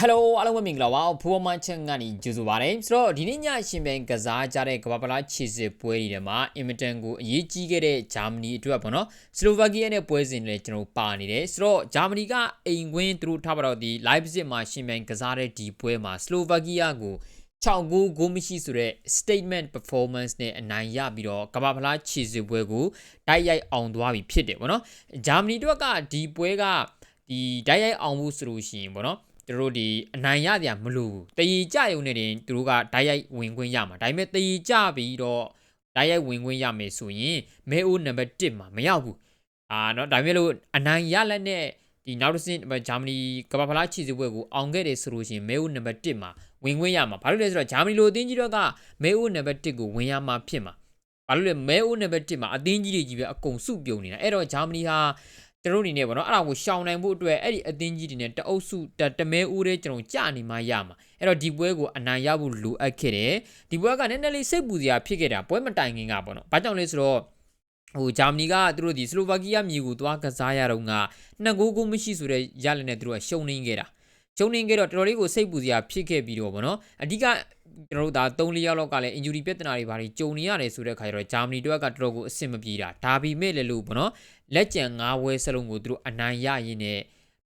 ဟယ်လိုအားလုံးပဲမင်္ဂလာပါဖူးမန်ချက်ကနေကြိုဆိုပါရစေဆိုတော့ဒီနေ့ညရှင်ပဲကစားကြတဲ့ကမ္ဘာပလားခြေစစ်ပွဲတွေထဲမှာအင်မတန်ကိုအရေးကြီးခဲ့တဲ့ဂျာမနီအတွက်ပေါ့နော်စလိုဗက်ကီးယားနဲ့ပွဲစဉ်တွေကျွန်တော်ပါနေတယ်ဆိုတော့ဂျာမနီကအိမ်ကွင်းသူတို့ထားပါတော့ဒီ live visit မှာရှင်ပဲကစားတဲ့ဒီပွဲမှာစလိုဗက်ကီးယားကို6ဂိုးဂိုးမရှိဆိုတဲ့ statement performance နဲ့အနိုင်ရပြီးတော့ကမ္ဘာဖလားခြေစစ်ပွဲကိုတိုက်ရိုက်အောင်သွားပြီဖြစ်တယ်ပေါ့နော်ဂျာမနီတို့ကဒီပွဲကဒီတိုက်ရိုက်အောင်မှုဆိုလို့ရှိရင်ပေါ့နော် သူတို့ဒီအနိုင်ရကြမလို့တည်ကြရုံနဲ့တင်သူတို့ကတိုက်ရိုက်ဝင်ခွင့်ရမှာဒါပေမဲ့တည်ကြပြီးတော့တိုက်ရိုက်ဝင်ခွင့်ရမယ်ဆိုရင်မဲအိုးနံပါတ်1မှာမရောက်ဘူးအာเนาะဒါပေမဲ့လို့အနိုင်ရလက်နဲ့ဒီနောက်တစ်ဆင့်ဂျာမနီကမ္ဘာဖလားခြေစစ်ပွဲကိုအောင်ခဲ့တယ်ဆိုလို့ရှိရင်မဲအိုးနံပါတ်1မှာဝင်ခွင့်ရမှာဘာလို့လဲဆိုတော့ဂျာမနီလိုအသင်းကြီးတော့ကမဲအိုးနံပါတ်1ကိုဝင်ရမှာဖြစ်မှာဘာလို့လဲမဲအိုးနံပါတ်1မှာအသင်းကြီးတွေကြီးပဲအကုန်စုပြုံနေတာအဲ့တော့ဂျာမနီဟာ ကျွန်တော်အနေနဲ့ပေါ့နော်အဲ့ဒါကိုရှောင်နိုင်ဖို့အတွက်အဲ့ဒီအသင်းကြီးတွေနဲ့တအုပ်စုတတမဲဦးတဲ့ကျွန်တော်ကြာနေမှရမှာအဲ့တော့ဒီပွဲကိုအနိုင်ရဖို့လိုအပ်ခဲ့တယ်ဒီပွဲကနည်းနည်းလေးစိတ်ပူစရာဖြစ်ခဲ့တာပွဲမတိုင်ခင်ကပေါ့နော်ဘာကြောင့်လဲဆိုတော့ဟိုဂျာမနီကသူတို့ဒီစလိုဗာကီးယားမြေကိုသွားကစားရတော့ကနှစ်ဂိုးကိုမရှိဆိုတဲ့ရလနဲ့သူတို့ကရှုံနေခဲ့တာ ရှုံနေခဲ့တော့တော်တော်လေးကိုစိတ်ပူစရာဖြစ်ခဲ့ပြီးတော့ဗောနော်အဓိကကျွန်တော်တို့ဒါ3-4ယောက်လောက်ကလည်း injury ပြဿနာတွေဘာတွေကြုံနေရတယ်ဆိုတဲ့ခါကျတော့ဂျာမနီတို့ကတော်တော်ကိုအဆင်မပြေတာဒါပေမဲ့လည်းလို့ဗောနော်လက်ကျန်၅ဝဲစလုံးကိုသူတို့အနိုင်ရရင်းနဲ့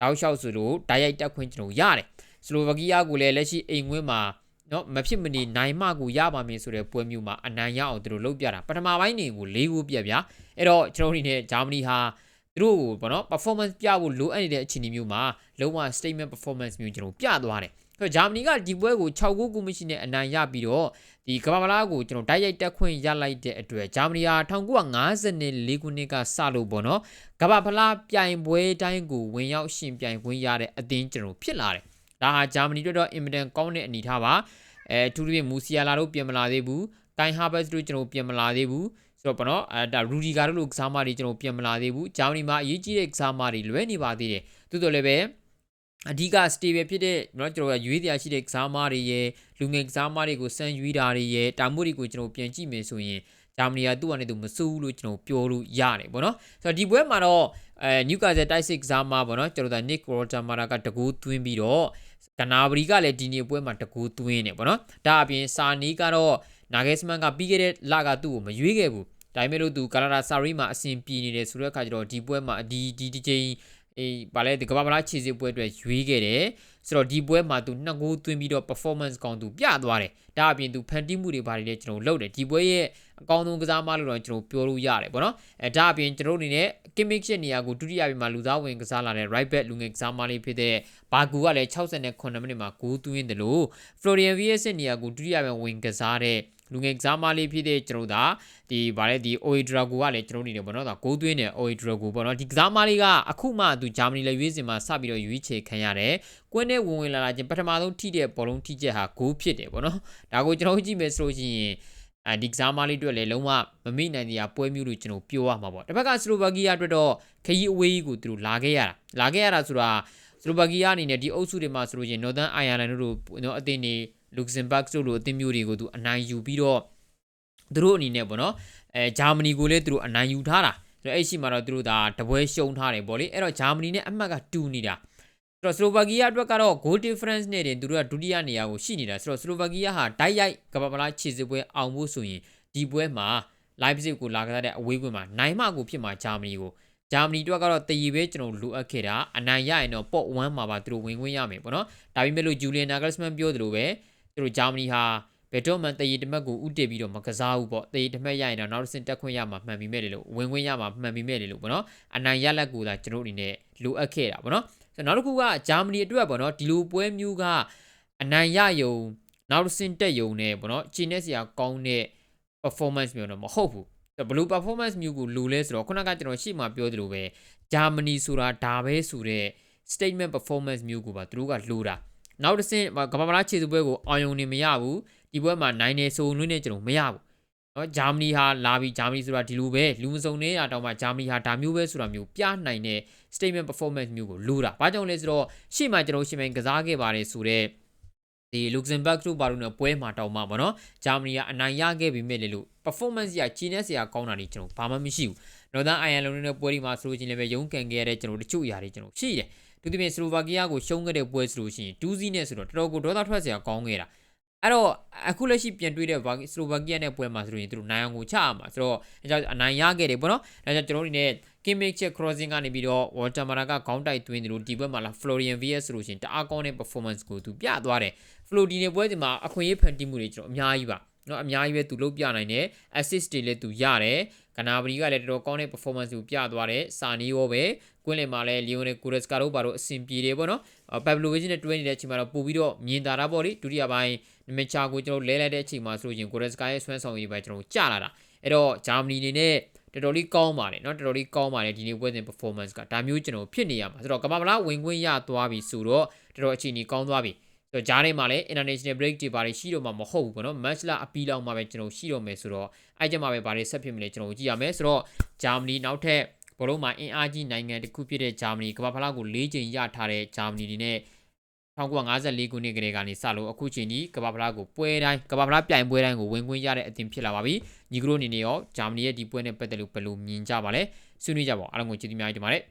တောက်လျှောက်ဆိုလို့ဓာတ်ရိုက်တက်ခွင့်ကျွန်တော်ရတယ်စလိုဗကီးယားကိုလည်းလက်ရှိအိမ်ဝင်းမှာနော်မဖြစ်မနေနိုင်မကိုရပါမယ်ဆိုတဲ့ပွဲမျိုးမှာအနိုင်ရအောင်သူတို့လုပ်ပြတာပထမပိုင်းနေကို၄ခုပြက်ဗျာအဲ့တော့ကျွန်တော်တို့အနေနဲ့ဂျာမနီဟာသူ တို့ကိုပေါ့နော် performance ပြဖို့လိုအပ်နေတဲ့အခြေအနေမျိုးမှာလုံးဝ statement performance မျိုးကျွန်တော်ပြသွားတယ်ဆိုတော့ဂျာမနီကဒီပွဲကို6ဂိုးကူမရှိနဲ့အနိုင်ရပြီးတော့ဒီကမ္ဘာမလားကိုကျွန်တော်တိုက်ရိုက်တက်ခွင့်ရလိုက်တဲ့အတွက်ဂျာမနီဟာ1954ခုနှစ်ကစလို့ပေါ့နော်ကမ္ဘာဖလားပြိုင်ပွဲတိုင်းကိုဝင်ရောက်ရှင်ပြိုင်ခွင့်ရတဲ့အသင်းကျွန်တော်ဖြစ်လာတယ်ဒါဟာဂျာမနီတို့တော့အင်မတန်ကောင်းတဲ့အနေထားပါအဲထူးထူးဖြင့်မူစီယာလာတို့ပြင်မလာသေးဘူးကိုင်ဟာဘတ်တို့ကျွန်တော်ပြင်မလာသေးဘူး ဆိုတော့ပေါ့နော်အဲဒါရူဒီဂါတို့လိုကစားမတွေကျွန်တော်ပြင်မလာသေးဘူးဂျာမနီမှာအရေးကြီးတဲ့ကစားမတွေလွဲနေပါသေးတယ်သို့တော်လည်းပဲအဓိက stable ဖြစ်တဲ့เนาะကျွန်တော်ကရွေးတရားရှိတဲ့ကစားမတွေရဲ့လူငယ်ကစားမတွေကိုစမ်းရွေးတာတွေရဲ့တာမှုတွေကိုကျွန်တော်ပြန်ကြည့်မယ်ဆိုရင်ဂျာမနီကသူ့အနေနဲ့သူမစိုးဘူးလို့ကျွန်တော်ပြောလို့ရတယ်ပေါ့နော်ဆိုတော့ဒီပွဲမှာတော့အဲနျူကာဆယ်တိုက်စစ်ကစားမပေါ့နော်ကျွန်တော်ကနစ်ကော်တာမာရာကတကူသွင်းပြီးတော့ကနာဘရီကလည်းဒီနေ့ပွဲမှာတကူသွင်းနေပေါ့နော်ဒါအပြင်စာနီကတော့နာဂက်စမန်ကပြီးခဲ့တဲ့လကသူ့ကိုမရွေးခဲ့ဘူး ဒါပေမဲ့လို့သူကာလာရာဆာရီမှာအဆင်ပြေနေတယ်ဆိုတဲ့အခါကျတော့ဒီပွဲမှာဒီဒီဒီချိန်အေးဗာလဲဒီကမ္ဘာမလားခြေစစ်ပွဲအတွက်ရွေးခဲ့တယ်ဆိုတော့ဒီပွဲမှာသူနှစ်ဂိုးသွင်းပြီးတော့ performance ကောင်းသူပြသွားတယ်ဒါအပြင်သူဖန်တီးမှုတွေဘာတွေလဲကျွန်တော်လုပ်တယ်ဒီပွဲရဲ့အကောင်းဆုံးကစားမလို့တော့ကျွန်တော်ပြောလို့ရတယ်ပေါ့နော်အဲဒါအပြင်ကျွန်တော်အနေနဲ့ Kimmich ရဲ့နေရာကိုဒုတိယပိုင်းမှာလူသားဝင်ကစားလာတဲ့ right back လူငယ်ကစားမလေးဖြစ်တဲ့ဘာဂူကလည်း68မိနစ်မှာဂိုးသွင်းတယ်လို့ Florian Wirtz ရဲ့နေရာကိုဒုတိယပိုင်းဝင်ကစားတဲ့ လူငယ်ကစားမလေးဖြစ်တဲ့ကျွန်တော်ဒါဒီဗာလဲဒီ Oedrago ကလည်းကျွန်တော်နေတယ်ပေါ့နော်ဒါဂိုးသွင်းတယ် Oedrago ပေါ့နော်ဒီကစားမလေးကအခုမှသူဂျာမနီလည်းရွေးစင်မှာစပြီးတော့ရွေးချယ်ခံရတယ်ကွင်းနဲ့ဝင်ဝင်လာလာချင်းပထမဆုံးထိတဲ့ဘောလုံးထိချက်ဟာဂိုးဖြစ်တယ်ပေါ့နော်ဒါကိုကျွန်တော်ကြည့်မယ်ဆိုလို့ရှိရင်အဲဒီကစားမလေးအတွက်လည်းလုံးဝမမိနိုင်တဲ့အပွဲမျိုးလို့ကျွန်တော်ပြောရမှာပေါ့တစ်ဖက်ကစလိုဗာကီးယားအတွက်တော့ခရီးအဝေးကြီးကိုသူတို့လာခဲ့ရတာလာခဲ့ရတာဆိုတာစလိုဗာကီးယားအနေနဲ့ဒီအုပ်စုတွေမှာဆိုလို့ရှိရင် Northern Ireland တို့နော်အသင်းတွေ Luxembourg တို့လိုအသင်းမျိုးတွေကိုသူအနိုင်ယူပြီးတော့သူတို့အနေနဲ့ပေါ့နော်အဲဂျာမနီကိုလည်းသူတို့အနိုင်ယူထားတာဆိုတော့အဲ့ရှိမှာတော့သူတို့ဒါတပွဲရှုံထားတယ်ပေါ့လေအဲ့တော့ဂျာမနီနဲ့အမှတ်ကတူနေတာဆိုတော့စလိုဗာကီးယားအတွက်ကတော့ goal difference နဲ့တင်သူတို့ကဒုတိယနေရာကိုရှိနေတာဆိုတော့စလိုဗာကီးယားဟာဓာတ်ရိုက်ကပ္ပပလားခြေစစ်ပွဲအောင်ဖို့ဆိုရင်ဒီပွဲမှာ Leipzig ကိုလာကစားတဲ့အဝေးကွင်းမှာနိုင်မှကိုဖြစ်မှာဂျာမနီကိုဂျာမနီတို့ကတော့တည်ရည်ပဲကျွန်တော်လိုအပ်ခဲ့တာအနိုင်ရရင်တော့ပေါ့1မှာပါသူတို့ဝင်ခွင့်ရမယ်ပေါ့နော်ဒါပေမဲ့လို့ဂျူလီယန်နာဂရက်စမန်ပြောသလိုပဲ သူတို့ဂျာမနီဟာဘယ်တော့မှတည်ရည်တမက်ကိုဥတည်ပြီးတော့မကစားဘူးပေါ့တည်ရည်တမက်ရရင်တော့နောက်တစ်ဆင့်တက်ခွင့်ရမှာမှန်ပြီးမဲ့လေလို့ဝင်ခွင့်ရမှာမှန်ပြီးမဲ့လေလို့ပေါ့နော်အနိုင်ရလက်ကိုသာကျွန်တော်အနေနဲ့လိုအပ်ခဲ့တာပေါ့နော်နောက်တစ်ခုကဂျာမနီအတွက်ပေါ့နော်ဒီလိုပွဲမျိုးကအနိုင်ရယုံနောက်တစ်ဆင့်တက်ယုံနဲ့ပေါ့နော်ခြေနဲ့စရာကောင်းတဲ့ performance မျိုးတော့မဟုတ်ဘူးဘလူး performance မျိုးကိုလိုလဲဆိုတော့ခုနကကျွန်တော်ရှေ့မှာပြောသလိုပဲဂျာမနီဆိုတာဒါပဲဆိုတဲ့ statement performance မျိုးကိုပါသူတို့ကလိုတာ နောက်တစ်ဆင့်ကမ္ဘာမလားခြေစပွဲကိုအောင်ယုံနေမရဘူးဒီပွဲမှာနိုင်နေဆိုလွင်းနေကျွန်တော်မရဘူးနော်ဂျာမနီဟာလာပြီးဂျာမနီဆိုတာဒီလိုပဲလူမစုံနေရတောင်မှဂျာမနီဟာဒါမျိုးပဲဆိုတာမျိုးပြနိုင်တဲ့ statement performance မျိုးကိုလိုတာဘာကြောင့်လဲဆိုတော့ရှေ့မှာကျွန်တော်ရှင်းမယ်ကစားခဲ့ပါတယ်ဆိုတော့ဒီ Luxembourg တို့ဘာလို့လဲပွဲမှာတောင်းမှာပေါ့နော်ဂျာမနီကအနိုင်ရခဲ့ပြီမဲ့လေလို့ performance ရကြီးနေစရာကောင်းတာတွေကျွန်တော်ဘာမှမရှိဘူး Northern Ireland နဲ့ပွဲဒီမှာဆိုလို့ချင်းလည်းပဲရုန်းကန်ခဲ့ရတဲ့ကျွန်တော်တချို့အရာတွေကျွန်တော်ရှိတယ် သူသဖြင့်စလိုဗာကီးယားကိုရှုံးခဲ့တဲ့ပွဲဆိုလို့ရှိရင်2-0နဲ့ဆိုတော့တော်တော်ကိုဒေါသထွက်စရာကောင်းခဲ့တာအဲ့တော့အခုလက်ရှိပြန်တွေ့တဲ့စလိုဗာကီးယားနဲ့ပွဲမှာဆိုလို့ရင်သူတို့နိုင်အောင်ကိုချရမှာဆိုတော့အဲကြောင့်အနိုင်ရခဲ့တယ်ပေါ့နော်ဒါကြောင့်ကျွန်တော်တို့အနေနဲ့ Kimmich ချက် crossing ကနေပြီးတော့ Walter Mara ကခေါင်းတိုက်သွင်းတယ်လို့ဒီဘက်မှာလာ Florian Wirtz ဆိုလို့ရှိရင်တအားကောင်းတဲ့ performance ကိုသူပြသွားတယ် Florian ရဲ့ပွဲစဉ်မှာအခွင့်အရေးဖန်တီးမှုတွေကျွန်တော်အများကြီးပါ နော်အများကြီးပဲသူလုပ်ပြနိုင်တယ် assist တွေလည်းသူရတယ်ကနာဘရီကလည်းတော်တော်ကောင်းတဲ့ performance ကိုပြသွားတယ်စာနီရောပဲကွင်းလင်မှာလည်း Leon Goretzka တို့ဘာလို့အဆင်ပြေတယ်ပေါ့နော် Pavlovic နဲ့တွဲနေတဲ့အချိန်မှာတော့ပို့ပြီးတော့မြင်သာတာပေါ့လေဒုတိယပိုင်းနမချာကိုကျွန်တော်လဲလိုက်တဲ့အချိန်မှာဆိုရင် Goretzka ရဲ့ဆွမ်းဆောင်ရည်ပဲကျွန်တော်ကြာလာတာအဲ့တော့ဂျာမနီအနေနဲ့တော်တော်လေးကောင်းပါတယ်เนาะတော်တော်လေးကောင်းပါတယ်ဒီနေ့ပွဲစဉ် performance ကဒါမျိုးကျွန်တော်ဖြစ်နေရမှာဆိုတော့ကမ္ဘာမလားဝင်ခွင့်ရသွားပြီဆိုတော့တော်တော်အခြေအနေကောင်းသွားပြီ ဆိုတော့ဂျားထဲမှာလည်း international break တွေဘာတွေရှိတော့မှမဟုတ်ဘူးပေါ့နော် match လာအပီလောက်မှပဲကျွန်တော်ရှိတော့မယ်ဆိုတော့အဲ့ကြမှာပဲဘာတွေဆက်ဖြစ်မလဲကျွန်တော်ကြည့်ရမယ်ဆိုတော့ဂျာမနီနောက်ထပ်ဘလုံးမှာအင်အားကြီးနိုင်ငံတစ်ခုဖြစ်တဲ့ဂျာမနီကမ္ဘာဖလားကို၄ချိန်ရထားတဲ့ဂျာမနီတွေနဲ့1954ခုနှစ်ကလေးကနေစလို့အခုချိန်ဒီကမ္ဘာဖလားကိုပွဲတိုင်းကမ္ဘာဖလားပြိုင်ပွဲတိုင်းကိုဝင်ခွင့်ရတဲ့အသင်းဖြစ်လာပါပြီညီကရိုအနေနဲ့ရောဂျာမနီရဲ့ဒီပွဲနဲ့ပတ်သက်လို့ဘယ်လိုမြင်ကြပါလဲဆွေးနွေးကြပါအောင်အားလုံးကိုကျေးဇူးများတင်ပါတယ်